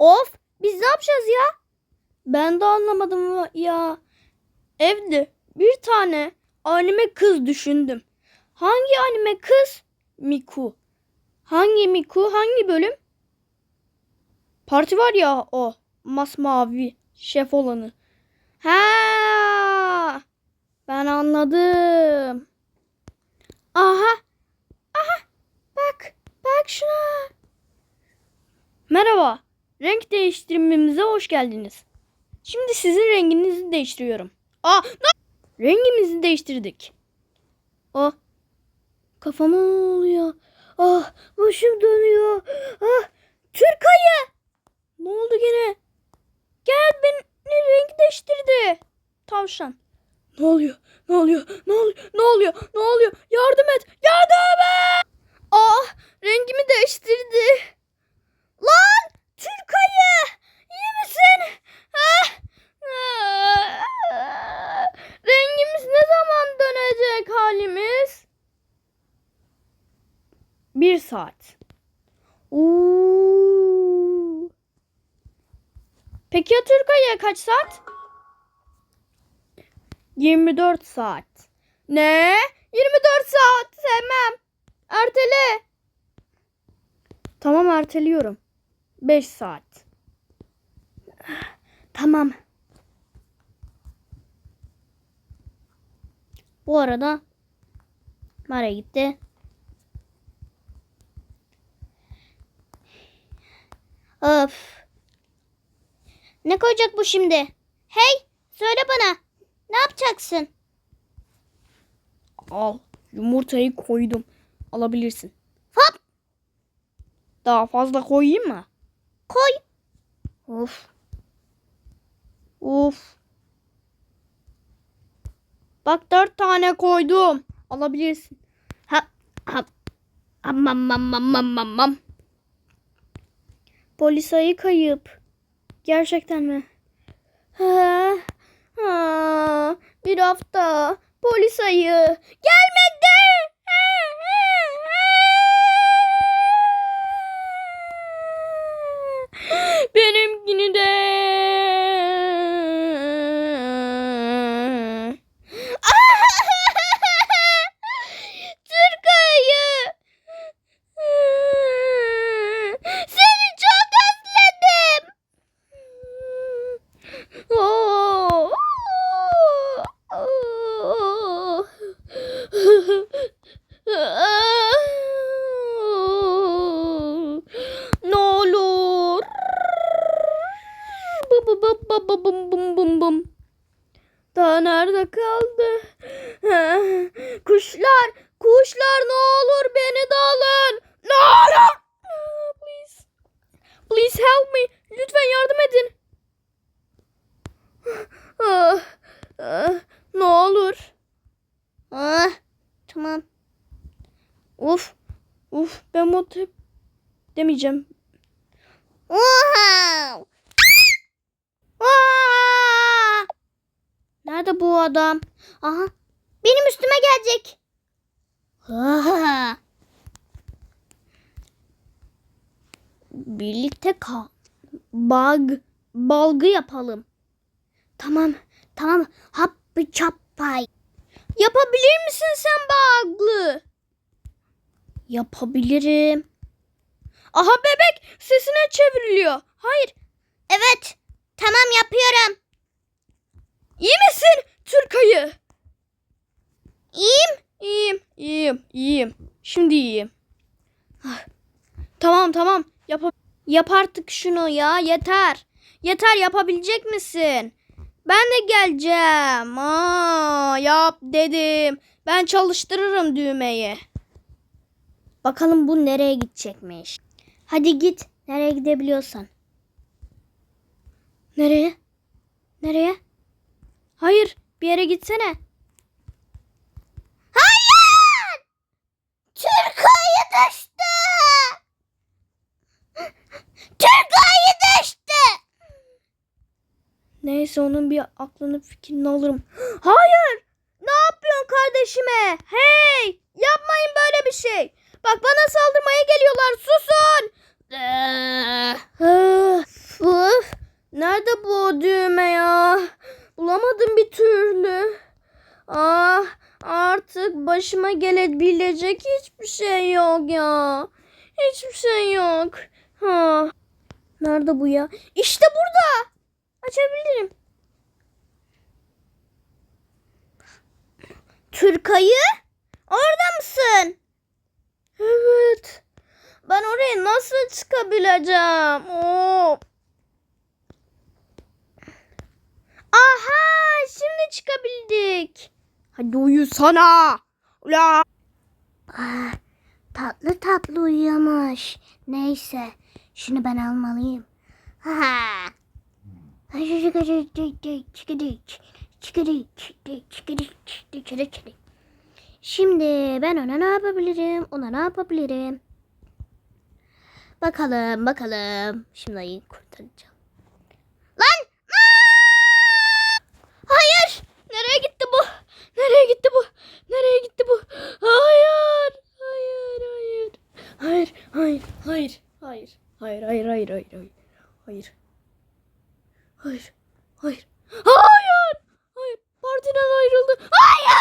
Of biz ne yapacağız ya? Ben de anlamadım ya. Evde bir tane anime kız düşündüm. Hangi anime kız? Miku. Hangi Miku? Hangi bölüm? Parti var ya o. Masmavi. Şef olanı. Ha! Ben anladım. Aha. Aha. Bak. Bak şuna. Merhaba. Renk değiştirmemize hoş geldiniz. Şimdi sizin renginizi değiştiriyorum. Aa, ne? Rengimizi değiştirdik. Ah, kafama oluyor. Ah, başım dönüyor. Ah, Türk ayı. Ne oldu gene? Gel beni renk değiştirdi. Tavşan. Ne oluyor? Ne oluyor? Ne oluyor? Ne oluyor? Ne oluyor? Yardım et. Yardım et. Ah, rengimi değiştirdi. Lan! Türk ayı! İyi misin? Ah! Ah! Rengimiz ne zaman dönecek halimiz? Bir saat. Oo. Peki ya Türk ayı kaç saat? 24 saat. Ne? 24 saat sevmem. Ertele. Tamam erteliyorum. 5 saat. Tamam. Bu arada Mara gitti. Of. Ne koyacak bu şimdi? Hey söyle bana. Ne yapacaksın? Al. Yumurtayı koydum. Alabilirsin. Hop Daha fazla koyayım mı? koy. Of. Of. Bak dört tane koydum. Alabilirsin. Hap hap. Ammam ammam ammam ammam. Polis ayı kayıp. Gerçekten mi? Ha, ha, bir hafta. Polis ayı. ne olur. Bum bum bum bum bum bum bum bum. Daha nerede kaldı? Kuşlar, kuşlar ne olur beni de alın. Tamam. Uf. Uf ben bu tip demeyeceğim. Aa! Nerede bu adam? Aha. Benim üstüme gelecek. Ah. Birlikte kal. Bag, balgı yapalım. Tamam. Tamam. Happy çapay. Yapabilir misin sen baglı? Yapabilirim. Aha bebek sesine çevriliyor. Hayır. Evet. Tamam yapıyorum. İyi misin Türkayı? İyiyim. İyiyim, iyiyim, iyiyim. Şimdi iyiyim. Ah, Tamam, tamam. Yap, yap artık şunu ya. Yeter. Yeter yapabilecek misin? Ben de geleceğim. Aa, yap dedim. Ben çalıştırırım düğmeyi. Bakalım bu nereye gidecekmiş. Hadi git. Nereye gidebiliyorsan. Nereye? Nereye? Hayır, bir yere gitsene. Neyse onun bir aklını fikrini alırım. Hayır! Ne yapıyorsun kardeşime? Hey! Yapmayın böyle bir şey. Bak bana saldırmaya geliyorlar. Susun! Nerede bu düğme ya? Bulamadım bir türlü. Ah, artık başıma gelebilecek hiçbir şey yok ya. Hiçbir şey yok. Ha. Nerede bu ya? İşte burada. Açabilirim. Türkayı? Orada mısın? Evet. Ben oraya nasıl çıkabileceğim? Oo. Aha, şimdi çıkabildik. Hadi uyusana. Ula. Ah, tatlı tatlı uyuyormuş. Neyse. Şunu ben almalıyım. Ha. Şimdi ben ona ne yapabilirim? Ona ne yapabilirim? Bakalım bakalım. Şimdi ayı kurtaracağım. Lan! Hayır. Nereye gitti bu? Nereye gitti bu? Nereye gitti bu? Hayır. Hayır, hayır. Hayır, hayır, hayır. Hayır. Hayır, hayır, hayır, hayır, hayır. Hayır. Hayır. Hayır. Hayır. Hayır. Partiden ayrıldı. Hayır.